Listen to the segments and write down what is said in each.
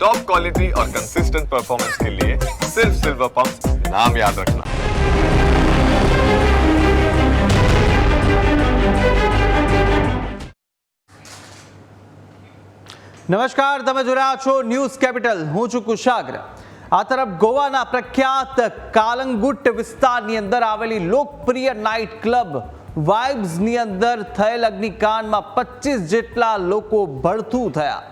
Top quality और consistent performance के लिए सिर्फ सिल्वर पंप नाम याद रखना નમસ્કાર તમે જોઈ રહ્યા છો ન્યૂઝ કેપિટલ હું છું કુશાગ્ર આ તરફ ગોવાના પ્રખ્યાત કાલંગુટ વિસ્તારની અંદર આવેલી લોકપ્રિય નાઇટ ક્લબ વાઇબ્સની અંદર થયેલ અગ્નિકાંડમાં પચીસ જેટલા લોકો ભડથું થયા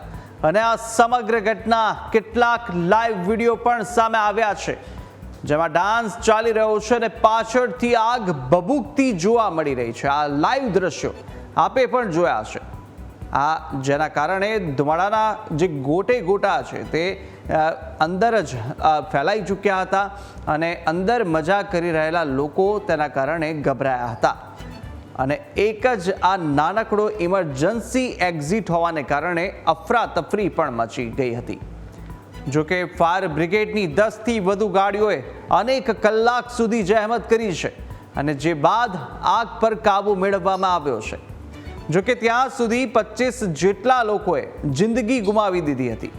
અને આ સમગ્ર ઘટના કેટલાક લાઈવ વીડિયો પણ સામે આવ્યા છે. જેમાં ડાન્સ ચાલી રહ્યો છે અને પાછળથી આગ ભભૂકતી જોવા મળી રહી છે. આ લાઈવ દ્રશ્યો આપે પણ જોયા છે. આ જેના કારણે ધુમાડાના જે ગોટે ગોટા છે તે અંદર જ ફેલાઈ ચૂક્યા હતા અને અંદર મજા કરી રહેલા લોકો તેના કારણે ગભરાયા હતા. અને એક જ આ નાનકડો ઇમરજન્સી એક્ઝિટ હોવાને કારણે અફરાતફરી પણ મચી ગઈ હતી. જો કે ફાયર બ્રિગેડની દસથી વધુ ગાડીઓએ અનેક કલાક સુધી જહેમત કરી છે અને જે બાદ આગ પર કાબુ મેળવવામાં આવ્યો છે. જો કે ત્યાં સુધી પચીસ જેટલા લોકોએ જિંદગી ગુમાવી દીધી હતી.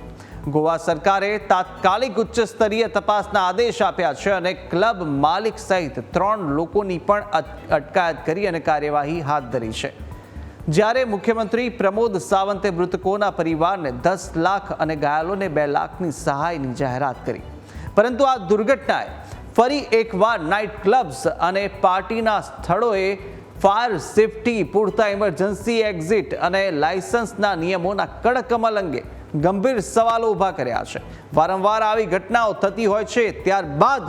ગોવા સરકારે તાત્કાલિક ઉચ્ચ સ્તરીય તપાસના આદેશ આપ્યા છે અને ક્લબ માલિક સહિત ત્રણ લોકોની પણ અટકાયત કરી અને કાર્યવાહી હાથ ધરી છે. જ્યારે મુખ્યમંત્રી પ્રમોદ સાવંતે મૃતકોના પરિવારને દસ લાખ અને ઘાયલોને બે લાખની સહાયની જાહેરાત કરી. પરંતુ આ દુર્ઘટનાએ ફરી એકવાર નાઇટ ક્લબ્સ અને પાર્ટીના સ્થળોએ ફાયર સેફટી, પૂરતા ઇમરજન્સી, એક્ઝિટ અને લાયસન્સના નિયમોના કડક અમલ અંગે ગંભીર સવાલો ઊભા કર્યા છે વારંવાર આવી ઘટનાઓ થતી હોય છે ત્યારબાદ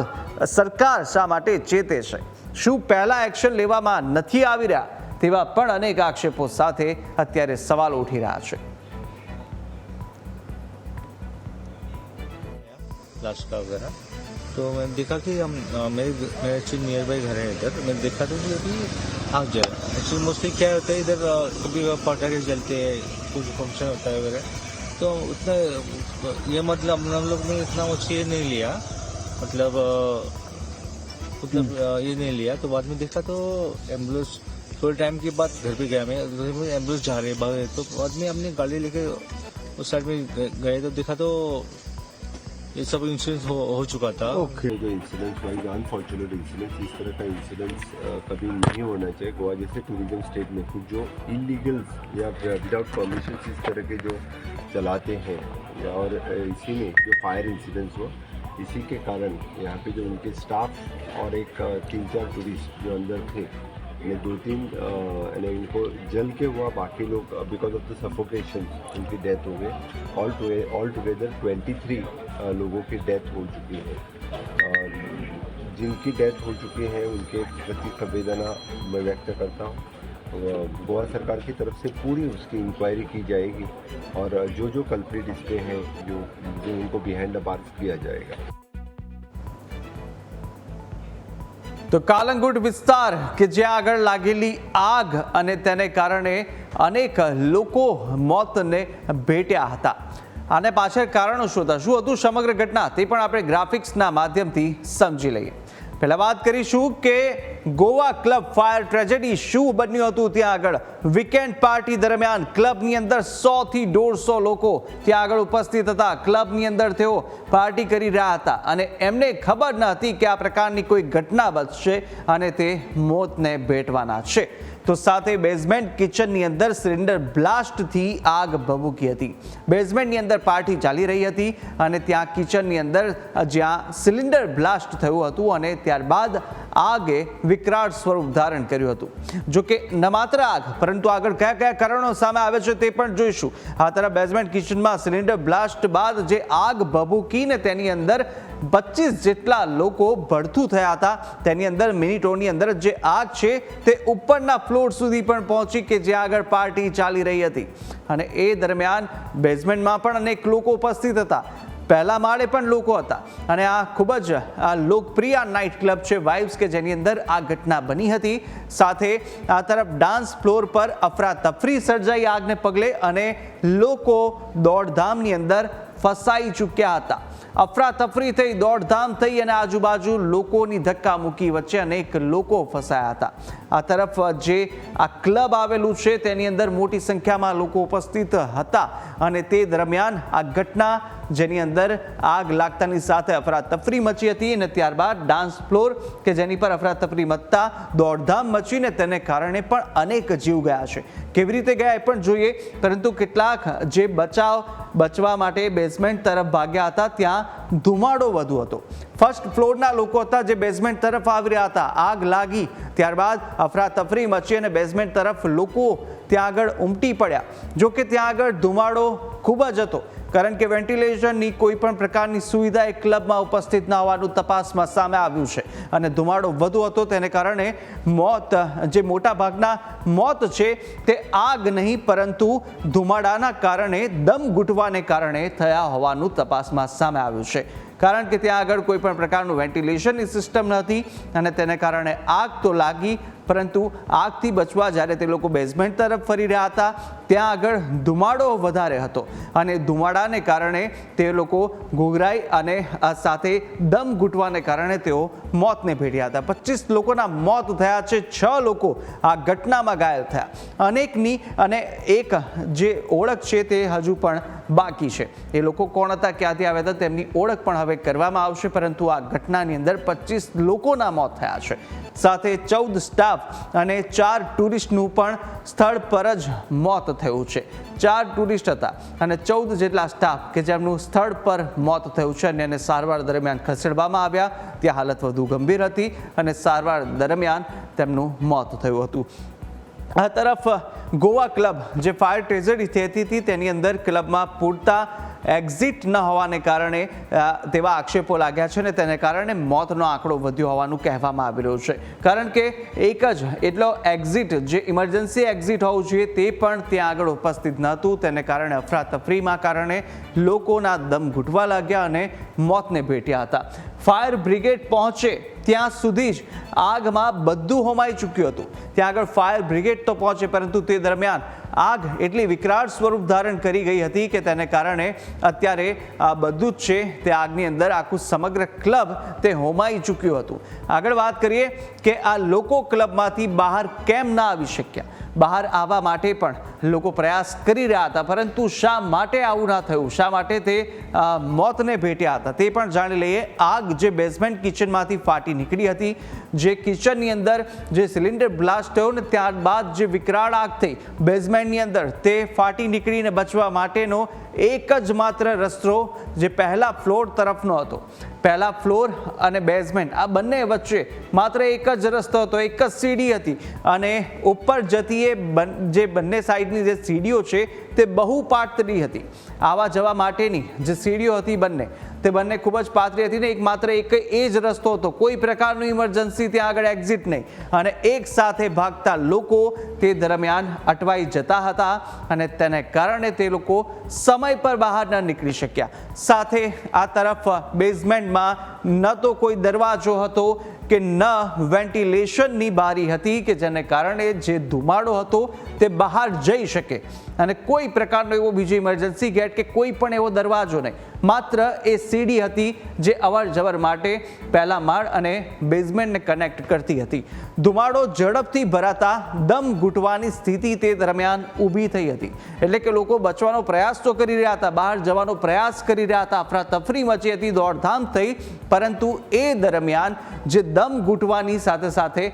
સરકાર શા માટે ચેતે છે શું પહેલા એક્શન લેવામાં નથી આવી રહ્યા તેવા પણ અનેક આક્ષેપો સાથે અત્યારે સવાલો ઉઠી રહ્યા છે लास्ट का वगैरह तो मैंने देखा कि हम अ, मेरे मेरे एक्चुअली नियर बाई घर है इधर मैंने देखा था कि अभी आग जल एक्चुअली मोस्टली क्या होता है इधर अ, कभी पटाखे जलते हैं कुछ फंक्शन होता है वगैरह तो उतना ये मतलब हम लोग ने इतना वो ये नहीं लिया। मतलब मतलब ये नहीं लिया। तो बाद में देखा तो एंबुलेंस, थोड़े टाइम के बाद घर पे गया मैं। एंबुलेंस जा रहे बाहर तो बाद में हमने गाड़ी लेके उस साइड में गए- गए तो देखा तो ये सब इंसिडेंस हो, हो चुका था ओके जो इंसिडेंट्स हुआ अनफॉर्चुनेट इंसिडेंट्स इस तरह का इंसिडेंट्स कभी नहीं होना चाहिए गोवा जैसे टूरिज़्म स्टेट में कुछ जो इलीगल्स या विदाउट परमिशन इस तरह के जो चलाते हैं और इसी में जो फायर इंसिडेंट्स हुआ इसी के कारण यहाँ पे जो उनके स्टाफ और एक तीन चार टूरिस्ट जो अंदर थे ने दो तीन यानी इनको जल के हुआ बाकी लोग बिकॉज़ ऑफ़ द सफोकेशन उनकी डेथ हो गई। All all together twenty three लोगों की डेथ हो चुकी है। और जिनकी डेथ हो चुकी है, उनके प्रति संवेदना मैं व्यक्त करता हूँ। गोवा सरकार की तरफ़ से पूरी उसकी इंक्वायरी की जाएगी और जो जो कल्प्रिट इस पे हैं, जो जो उनको बिहाइंड द बार्स किया जाएगा। તો કાલંગુટ વિસ્તાર કે જ્યાં આગળ લાગેલી આગ અને તેને કારણે અનેક લોકો મોતને ભેટ્યા હતા. આને પાછળ કારણો શું હતા શું હતું સમગ્ર ઘટના તે પણ આપણે ગ્રાફિક્સના માધ્યમથી સમજી લઈએ. પહેલા વાત કરીશું કે ગોવા ક્લબ ફાયર ટ્રેજેડી શું બન્યું હતું ત્યાં આગળ? વીકેન્ડ પાર્ટી દરમિયાન ક્લબની અંદર સો થી દોઢસો લોકો ત્યાં આગળ ઉપસ્થિત હતા. ક્લબની અંદર તેઓ પાર્ટી કરી રહ્યા હતા. અને એમને ખબર ન હતી કે આ પ્રકારની કોઈ ઘટના બનશે અને તે મોતને ભેટવાના છે. તો સાથે બેઝમેન્ટ કિચનની અંદર સિલિન્ડર બ્લાસ્ટથી આગ ભભૂકી હતી. બેઝમેન્ટની અંદર પાર્ટી ચાલી રહી હતી અને ત્યાં કિચનની અંદર જ્યાં સિલિન્ડર બ્લાસ્ટ થયું હતું અને ત્યારબાદ આગે વિકરાળ સ્વરૂપ ધારણ કર્યું હતું. જો કે ન માત્ર આગ, પરંતુ આગળ કયા કયા કારણો સામે આવે છે તે પણ જોઈશું. આ તરફ બેઝમેન્ટ કિચનમાં સિલિન્ડર બ્લાસ્ટ બાદ જે આગ ભભૂકીને તેની અંદર પચીસ જેટલા લોકો ભડથું થયા હતા. તેની અંદર મિનિટોની અંદર જે આગ છે તે ઉપરના ફ્લોર સુધી પણ પહોંચી કે જ્યાં આગળ પાર્ટી ચાલી રહી હતી. અને એ દરમિયાન બેઝમેન્ટમાં પણ અનેક લોકો ઉપસ્થિત હતા. પહેલા માળે પણ લોકો હતા. અને આ ખૂબ જ, આ લોકપ્રિય નાઇટ ક્લબ છે વાઇબ્સ કે જેની અંદર આ ઘટના બની હતી. સાથે આ તરફ ડાન્સ ફ્લોર પર અફરાતફરી સર્જાઈ આગને પગલે અને લોકો દોડધામની અંદર ફસાઈ ચૂક્યા હતા. અફરાતફરી થઈ દોડધામ થઈ અને આજુબાજુ લોકોની ધક્કા મૂકી વચ્ચે અનેક લોકો ફસાયા હતા. આ તરફ જે આ ક્લબ આવેલું છે, તેની અંદર મોટી સંખ્યામાં લોકો ઉપસ્થિત હતા અને તે દરમિયાન આ ઘટના જેની અંદર આગ લાગતાની સાથે અફરાતફરી મચી હતી અને ત્યારબાદ ડાન્સ ફ્લોર કે જેની પર અફરાતફરી મચતા દોડધામ મચીને તેને કારણે પણ અનેક જીવ ગયા છે. કેવી રીતે ગયા એ પણ જોઈએ, પરંતુ કેટલાક જે બચાવ બચવા માટે બેઝમેન્ટ તરફ ભાગ્યા હતા, ત્યાં ધુમાડો વધુ હતો. ફર્સ્ટ ફ્લોરના લોકો હતા જે બેઝમેન્ટ તરફ આવી રહ્યા હતા. આગ લાગી. ત્યારબાદ અફરાતફરી મચી અને બેઝમેન્ટ તરફ લોકો ત્યાં આગળ ઉમટી પડ્યા. જો કે ત્યાં આગળ ધુમાડો ખૂબ જ હતો. કારણ કે વેન્ટિલેશનની કોઈ પણ પ્રકારની સુવિધા એ ક્લબમાં ઉપસ્થિત ન હોવાનું તપાસમાં સામે આવ્યું છે. અને ધુમાડો વધુ હતો તેને કારણે મોત, જે મોટા ભાગના મોત છે તે આગ નહીં, પરંતુ ધુમાડાના કારણે, દમ ઘૂંટવાને કારણે થયા હોવાનું તપાસમાં સામે આવ્યું છે. કારણ કે ત્યાં આગળ કોઈ પણ પ્રકારનું વેન્ટિલેશનની સિસ્ટમ નથી અને તેને કારણે આગ તો લાગી પરંતુ આગથી બચવા જ્યારે તે લોકો બેઝમેન્ટ તરફ ફરી રહ્યા હતા, ત્યાં આગળ ધુમાડો વધારે હતો. અને ધુમાડાને કારણે તે લોકો ઘોઘરાઈ અને સાથે દમ ઘૂંટવાને કારણે તેઓ મોતને ભેટ્યા હતા. પચીસ લોકોના મોત થયા છે, છ લોકો આ ઘટનામાં ઘાયલ થયા. અનેકની અને એક જે ઓળખ છે તે હજુ પણ બાકી છે. એ લોકો કોણ હતા, ક્યાંથી આવ્યા હતા, તેમની ઓળખ પણ હવે કરવામાં આવશે, પરંતુ આ ઘટનાની અંદર પચીસ લોકોના મોત થયા છે. સાથે ચૌદ સ્ટાફ અને ચાર ટુરિસ્ટનું પણ સ્થળ પર જ મોત થયું છે. ચાર ટુરિસ્ટ હતા અને ચૌદ જેટલા સ્ટાફ કે જેમનું સ્થળ પર મોત થયું છે અને એને સારવાર દરમિયાન ખસેડવામાં આવ્યા. ત્યાં હાલત વધુ ગંભીર હતી અને સારવાર દરમિયાન તેમનું મોત થયું હતું. આ તરફ ગોવા ક્લબ જે ફાયર ટ્રેઝેડી થતી હતી તેની અંદર ક્લબમાં પૂરતા એક્ઝિટ ન હોવાને કારણે તેવા આક્ષેપો લાગ્યા છે ને તેને કારણે મોતનો આંકડો વધ્યો હોવાનું કહેવામાં આવી રહ્યું છે. કારણ કે એક જ એટલો એક્ઝિટ, જે ઇમરજન્સી એક્ઝિટ હોવું જોઈએ તે પણ ત્યાં આગળ ઉપસ્થિત નહોતું. તેને કારણે અફરાતફરીમાં કારણે લોકોના દમ ઘૂંટવા લાગ્યા અને મોતને ભેટ્યા હતા. ફાયર બ્રિગેડ પહોંચે ત્યાં સુધી જ આગમાં બધું હોમાઈ ચૂક્યું હતું. ત્યાં આગળ ફાયર બ્રિગેડ તો પહોંચે, પરંતુ તે દરમિયાન આગ એટલી વિકરાળ સ્વરૂપ ધારણ કરી ગઈ હતી કે તેને કારણે અત્યારે આ બધું જ છે, તે આગની અંદર આખું સમગ્ર ક્લબ તે હોમાઈ ચૂક્યું હતું. આગળ વાત કરીએ કે આ લોકો ક્લબમાંથી બહાર કેમ ના આવી શક્યા? બહાર આવવા માટે પણ લોકો પ્રયાસ કરી રહ્યા હતા, પરંતુ શા માટે આવું ના થયું? શા માટે તે મોતને ભેટ્યા હતા? તે પણ જાણી લઈએ. આગ જે બેઝમેન્ટ કિચનમાંથી ફાટી નીકળી હતી. જે કિચનની અંદર જે સિલિન્ડર બ્લાસ્ટ થયો ને ત્યારબાદ જે વિકરાળ આગ થઈ, બેઝમેન્ટની અંદર તે ફાટી નીકળીને બચવા માટેનો એક જ માત્ર રસ્તો જે પહેલા ફ્લોર તરફનો હતો. પહેલા ફ્લોર અને બેઝમેન્ટ, આ બંને વચ્ચે માત્ર એક જ રસ્તો હતો, એક જ સીડી હતી. અને ઉપર જતી એ જે બંને સાઈડની જે સીડીઓ છે તે બહુ પાતળી હતી. આવા જવા માટેની જે સીડીઓ હતી બંને તે બંને ખૂબ જ પાતળી હતી ને એક માત્ર એક એ જ રસ્તો હતો. કોઈ પ્રકારનું ઇમરજન્સી ત્યાં આગળ એક્ઝિટ નહીં. અને એક સાથે ભાગતા લોકો તે દરમિયાન અટવાઈ જતા હતા અને તેને કારણે તે લોકો સમય પર બહાર ન નીકળી શક્યા. સાથે આ તરફ બેઝમેન્ટમાં ન તો કોઈ દરવાજો હતો કે ન વેન્ટિલેશનની બારી હતી કે જેને કારણે જે ધુમાડો હતો તે બહાર જઈ શકે. અને કોઈ પ્રકારનો એવો બીજો ઇમરજન્સી ગેટ કે કોઈ પણ એવો દરવાજો નહીં. માત્ર એ સીડી હતી જે અવર જવર માટે પહેલા માળ અને બેઝમેન્ટને કનેક્ટ કરતી હતી. ધુમાડો ઝડપથી ભરાતા દમ ઘૂંટવાની સ્થિતિ તે દરમિયાન ઊભી થઈ હતી. એટલે કે લોકો બચવાનો પ્રયાસ તો કરી રહ્યા હતા, બહાર જવાનો પ્રયાસ કરી રહ્યા હતા, અફરાતફરી મચી હતી, દોડધામ થઈ, પરંતુ એ દરમિયાન જે દમ ઘૂંટવાની સાથે સાથે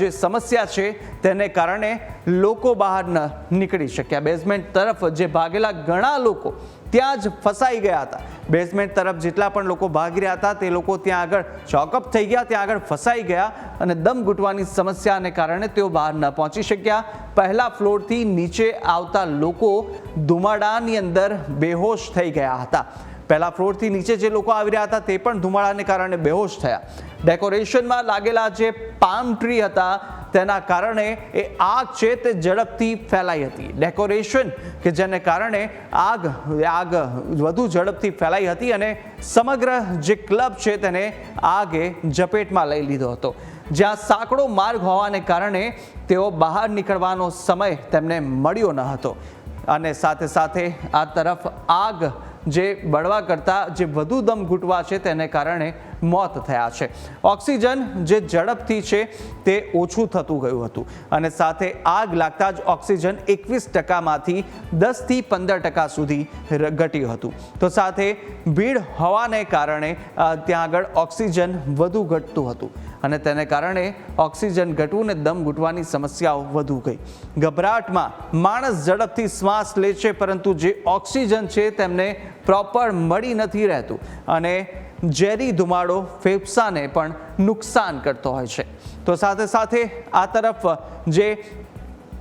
જે સમસ્યા છે તેને કારણે લોકો બહાર ન નીકળી શક્યા. બેઝમેન્ટ તરફ જે ભાગેલા ઘણા લોકો ત્યાં જ ફસાઈ ગયા હતા. બેઝમેન્ટ તરફ જેટલા પણ લોકો ભાગી રહ્યા હતા, તે લોકો ત્યાં આગળ ચોકઅપ થઈ ગયા, ત્યાં આગળ ફસાઈ ગયા અને દમ ઘૂંટવાની સમસ્યાને કારણે તેઓ બહાર ન પહોંચી શક્યા. પહેલા ફ્લોરથી નીચે આવતા લોકો ધુમાડાની અંદર બેહોશ થઈ ગયા હતા. પહેલા ફ્લોરથી નીચે જે લોકો આવી રહ્યા હતા, તે પણ ધુમાડાને કારણે બેહોશ થયા. ડેકોરેશનમાં લાગેલા જે પામ ટ્રી હતા તેના કારણે એ આગ છે તે ઝડપથી ફેલાઈ હતી. ડેકોરેશન કે જેને કારણે આગ આગ વધુ ઝડપથી ફેલાઈ હતી અને સમગ્ર જે ક્લબ છે તેને આગે ઝપેટમાં લઈ લીધો હતો. જ્યાં સાંકડો માર્ગ હોવાને કારણે તેઓ બહાર નીકળવાનો સમય તેમને મળ્યો ન હતો. અને સાથે સાથે આ તરફ આગ જે બળવા કરતાં જે વધુ દમ ઘૂંટવા છે તેને કારણે મોત થયા છે. ઓક્સિજન જે ઝડપથી છે તે ઓછું થતું ગયું હતું અને સાથે આગ લાગતા જ ઓક્સિજન એકવીસ ટકામાંથી દસથી પંદર ટકા સુધી ઘટ્યું હતું. તો સાથે ભીડ હોવાને કારણે ત્યાં આગળ ઓક્સિજન વધુ ઘટતું હતું. અને તેને કારણે ઓક્સિજન ઘટવું ને દમ ઘૂંટવાની સમસ્યાઓ વધુ ગઈ. ગભરાટમાં માણસ ઝડપથી શ્વાસ લે છે, પરંતુ જે ઓક્સિજન છે તેમને પ્રોપર મળી નથી રહેતું અને ઝેરી ધુમાડો ફેફસાને પણ નુકસાન કરતો હોય છે. તો સાથે સાથે આ તરફ જે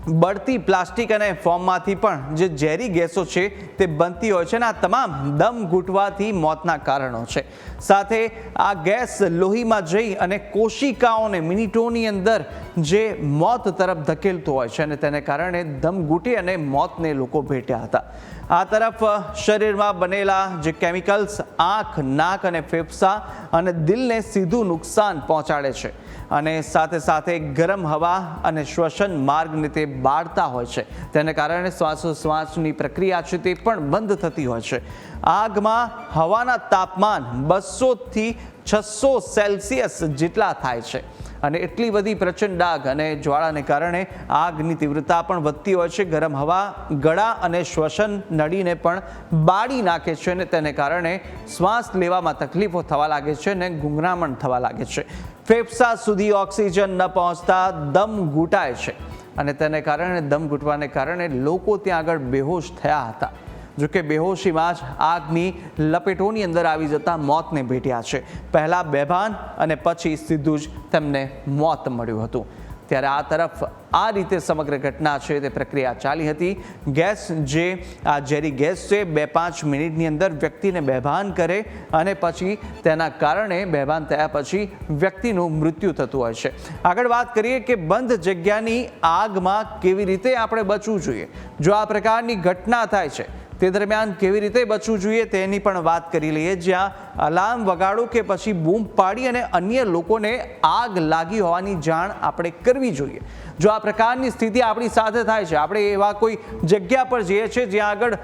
બળતી પ્લાસ્ટિક અને ફોર્મમાંથી પણ જે ઝેરી ગેસો છે તે બનતી હોય છે અને આ તમામ દમ ઘૂંટવાથી મોતના કારણો છે. સાથે આ ગેસ લોહીમાં જઈ અને કોશિકાઓને મિનિટોની અંદર જે મોત તરફ ધકેલતો હોય છે અને તેને કારણે દમ ઘૂંટી અને મોતને લોકો ભેટ્યા હતા. આ તરફ શરીરમાં બનેલા જે કેમિકલ્સ, આંખ, નાક અને ફેફસા અને દિલને સીધું નુકસાન પહોંચાડે છે. અને સાથે સાથે ગરમ હવા અને શ્વસન માર્ગને તે બાળતા હોય છે. તેને કારણે શ્વાસોશ્વાસની પ્રક્રિયા છે તે પણ બંધ થતી હોય છે. આગમાં હવાના તાપમાન બસોથી છસો સેલ્સિયસ જેટલા થાય છે. અને એટલી બધી પ્રચંડ આગ અને જ્વાળાને કારણે આગની તીવ્રતા પણ વધતી હોય છે. ગરમ હવા, ગળા અને શ્વસન નળીને પણ બાળી નાખે છે અને તેને કારણે શ્વાસ લેવામાં તકલીફો થવા લાગે છે અને ગુંગરામણ થવા લાગે છે. ફેફસા સુધી ઓક્સિજન ન પહોંચતા દમ ઘૂંટાય છે. અને તેને કારણે દમ ઘૂંટવાને કારણે લોકો ત્યાં આગળ બેહોશ થયા હતા. જો કે બેહોશીમાં જ આગની લપેટોની અંદર આવી જતા મોતને ભેટ્યા છે. પહેલાં બેભાન અને પછી સીધું જ તેમને મોત મળ્યું હતું. ત્યારે આ તરફ આ રીતે સમગ્ર ઘટના છે તે પ્રક્રિયા ચાલી હતી. ગેસ જે, આ ઝેરી ગેસ છે, બે પાંચ મિનિટની અંદર વ્યક્તિને બેભાન કરે અને પછી તેના કારણે બેભાન થયા પછી વ્યક્તિનું મૃત્યુ થતું હોય છે. આગળ વાત કરીએ કે બંધ જગ્યાની આગમાં કેવી રીતે આપણે બચવું જોઈએ. જો આ પ્રકારની ઘટના થાય છે તે દરમિયાન કેવી રીતે બચવું જોઈએ તેની પણ વાત કરી લઈએ. જ્યાં અલાર્મ વગાડો કે પછી બૂમ પાડી અને અન્ય લોકોને આગ લાગી હોવાની જાણ આપણે કરવી જોઈએ. જો આ પ્રકારની સ્થિતિ આપણી સાથે થાય છે, આપણે એવા કોઈ જગ્યા પર જઈએ છીએ જ્યાં આગળ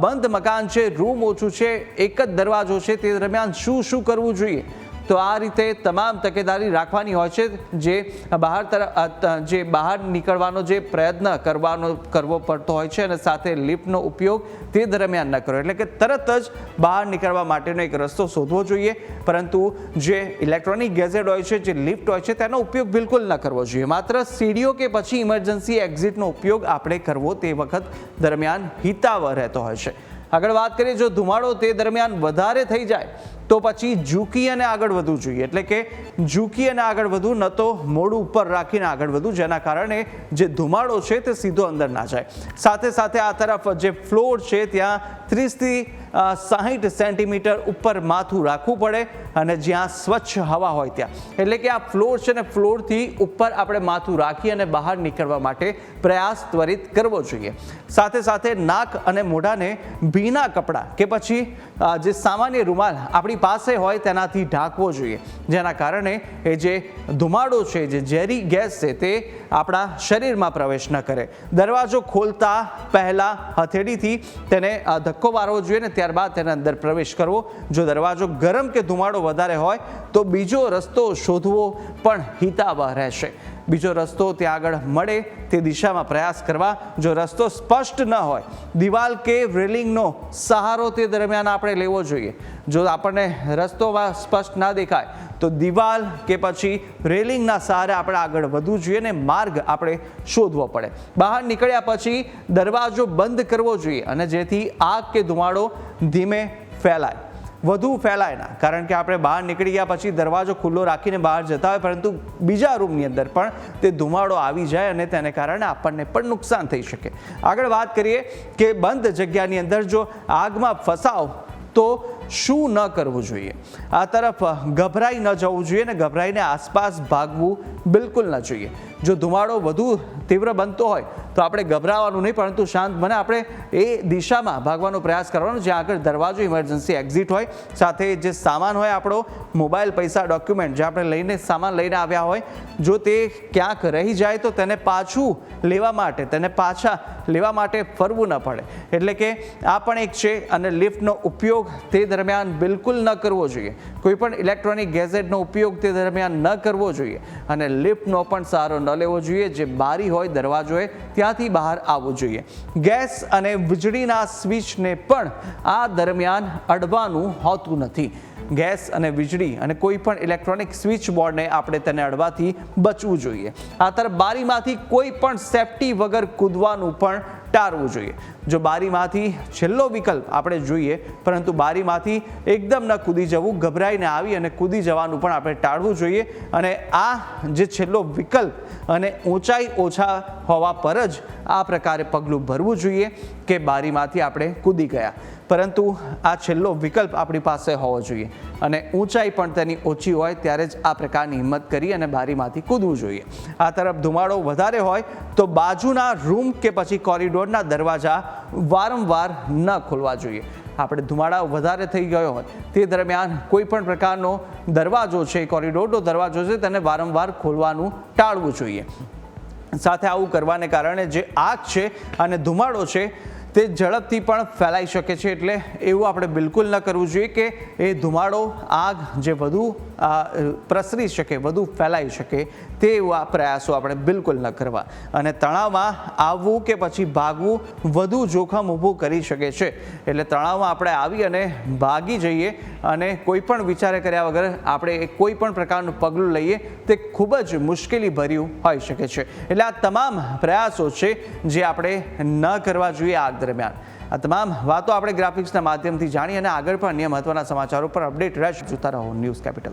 બંધ મકાન છે, રૂમ ઓછું છે, એક જ દરવાજો છે, તે દરમિયાન શું શું કરવું જોઈએ? તો આ રીતે તમામ તકેદારી રાખવાની હોય છે જે બહાર તરફ જે બહાર નીકળવાનો જે પ્રયત્ન કરવાનો, કરવો પડતો હોય છે અને સાથે લિફ્ટનો ઉપયોગ તે દરમિયાન ન કરો. એટલે કે તરત જ બહાર નીકળવા માટેનો એક રસ્તો શોધવો જોઈએ. પરંતુ જે ઇલેક્ટ્રોનિક ગેઝેટ હોય છે, જે લિફ્ટ હોય છે, તેનો ઉપયોગ બિલકુલ ન કરવો જોઈએ. માત્ર સીડીઓ કે પછી ઇમરજન્સી એક્ઝિટનો ઉપયોગ આપણે કરવો તે વખત દરમિયાન હિતાવહ રહેતો હોય છે. આગળ વાત કરીએ, જો ધુમાડો તે દરમિયાન વધારે થઈ જાય તો પછી ઝૂકી અને આગળ વધવું જોઈએ. એટલે કે ઝૂકી અને આગળ વધવું, ન તો મોડું ઉપર રાખીને આગળ વધવું, જેના કારણે જે ધુમાડો છે તે સીધો અંદર ના જાય. સાથે સાથે આ તરફ જે ફ્લોર છે, ત્યાં ત્રીસથી સાહીઠ સેન્ટીમીટર ઉપર માથું રાખવું પડે અને જ્યાં સ્વચ્છ હવા હોય ત્યાં. એટલે કે આ ફ્લોર છે ને, ફ્લોરથી ઉપર આપણે માથું રાખી અને બહાર નીકળવા માટે પ્રયાસ ત્વરિત કરવો જોઈએ. સાથે સાથે નાક અને મોઢાને ભીના કપડાં કે પછી જે સામાન્ય રૂમાલ આપણી પાસે હોય તેનાથી ઢાંકવો જોઈએ. જેના કારણે એ જે ધુમાડો છે, જે ઝેરી ગેસ છે તે આપણા શરીરમાં પ્રવેશ ન કરે. દરવાજો ખોલતા પહેલાં હથેળીથી તેને ધક્કો મારવો જોઈએ ને ત્યારબાદ તેના અંદર પ્રવેશ કરવો. જો દરવાજો ગરમ કે ધુમાડો વધારે હોય, તો બીજો રસ્તો શોધવો પણ હિતાવહ રહેશે. બીજો રસ્તો ત્યાં આગળ મળે તે દિશામાં પ્રયાસ કરવા. જો રસ્તો સ્પષ્ટ ન હોય, દિવાલ કે રેલિંગનો સહારો તે દરમિયાન આપણે લેવો જોઈએ. જો આપણને રસ્તોમાં સ્પષ્ટ ના દેખાય, તો દિવાલ કે પછી રેલિંગના સહારે આપણે આગળ વધવું જોઈએ અને માર્ગ આપણે શોધવો પડે. બહાર નીકળ્યા પછી દરવાજો બંધ કરવો જોઈએ અને જેથી આગ કે ધુમાડો ધીમે ફેલાય. વધુ ફેલાય ના. કારણ કે આપણે બહાર નીકળી ગયા પછી દરવાજો ખુલ્લો રાખીને બહાર જતા હોય, પરંતુ બીજા રૂમની અંદર પણ તે ધુમાડો આવી જાય અને તેને કારણે આપણને પણ નુકસાન થઈ શકે. આગળ વાત કરીએ કે બંધ જગ્યાની અંદર જો આગમાં ફસાવ, તો શું ન કરવું જોઈએ? આ તરફ ગભરાઈ ન જવું જોઈએ ને ગભરાઈને આસપાસ ભાગવું બિલકુલ ન જોઈએ. જો ધુમાડો વધુ તીવ્ર બનતો હોય, તો આપણે ગભરાવાનું નહીં, પરંતુ શાંત મને આપણે એ દિશામાં ભાગવાનો પ્રયાસ કરવાનો, જ્યાં આગળ દરવાજો ઇમરજન્સી એક્ઝિટ હોય, સાથે જે સામાન હોય આપણો, મોબાઈલ, પૈસા ડોક્યુમેન્ટ જે આપણે લઈને સામાન લઈને આવ્યા હોય, જો તે ક્યાંક રહી જાય તો તેને પાછું લેવા માટે, તેને પાછા લેવા માટે ફરવું ન પડે. એટલે કે આ પણ એક છે અને લિફ્ટનો ઉપયોગ તે દરમિયાન બિલકુલ ન કરવો જોઈએ. કોઈ પણ ઇલેક્ટ્રોનિક ગેઝેટનો ઉપયોગ તે દરમિયાન ન કરવો જોઈએ અને લિફ્ટનો પણ સહારો ન લેવો જોઈએ. જે બારી હોય, દરવાજો હોય, ત્યાંથી બહાર આવવું જોઈએ. ગેસ અને વીજળીના સ્વિચને પણ આ દરમિયાન અડવાનું હોતું નથી. ગેસ અને વીજળી અને કોઈ પણ ઇલેક્ટ્રોનિક સ્વિચ બોર્ડને આપણે તેને અડવાથી બચવું જોઈએ. આ તરફ બારીમાંથી કોઈ પણ સેફટી વગર કૂદવાનું પણ ટાળવું જોઈએ. જો બારીમાંથી છેલ્લો વિકલ્પ આપણે જોઈએ, પરંતુ બારીમાંથી એકદમ ન કૂદી જવું, ગભરાઈને આવી અને કૂદી જવાનું પણ આપણે ટાળવું જોઈએ. અને આ જે છેલ્લો વિકલ્પ અને ઊંચાઈ ઓછા હોવા પર જ આ પ્રકારે પગલું ભરવું જોઈએ કે બારીમાંથી આપણે કૂદી ગયા. પરંતુ આ છેલ્લો વિકલ્પ આપણી પાસે હોવો જોઈએ અને ઊંચાઈ પણ તેની ઓછી હોય ત્યારે જ આ પ્રકારની હિંમત કરી અને બારીમાંથી કૂદવું જોઈએ. આ તરફ ધુમાડો વધારે હોય તો બાજુના રૂમ કે પછી કોરિડોરના દરવાજા વારંવાર ન ખોલવા જોઈએ. આપણે ધુમાડા વધારે થઈ ગયો હોય તે દરમિયાન કોઈ પણ પ્રકારનો દરવાજો છે, કોરિડોરનો દરવાજો છે, તેને વારંવાર ખોલવાનું ટાળવું જોઈએ. સાથે આવું કરવાને કારણે જે આગ છે અને ધુમાડો છે તે ઝડપથી પણ ફેલાઈ શકે છે એટલે એવું આપણે બિલકુલ ન કરવું જોઈએ કે એ ધુમાડો, આગ જે વધુ પ્રસરી શકે, વધુ ફેલાઈ શકે તે એવા પ્રયાસો આપણે બિલકુલ ન કરવા. અને તણાવમાં આવવું કે પછી ભાગવું વધુ જોખમ ઊભું કરી શકે છે. એટલે તણાવમાં આપણે આવી અને ભાગી જઈએ અને કોઈ પણ વિચારે કર્યા વગર આપણે કોઈ પણ પ્રકારનું પગલું લઈએ તે ખૂબ જ મુશ્કેલી ભર્યું હોઈ શકે છે. એટલે આ તમામ પ્રયાસો છે જે આપણે ન કરવા જોઈએ આગ દરમિયાન. આ તમામ વાતો આપણે ગ્રાફિક્સના માધ્યમથી જાણી અને આગળ પણ અન્ય મહત્વના સમાચારો પર અપડેટ રહેશે જોતા રહો ન્યૂઝ કેપિટલ.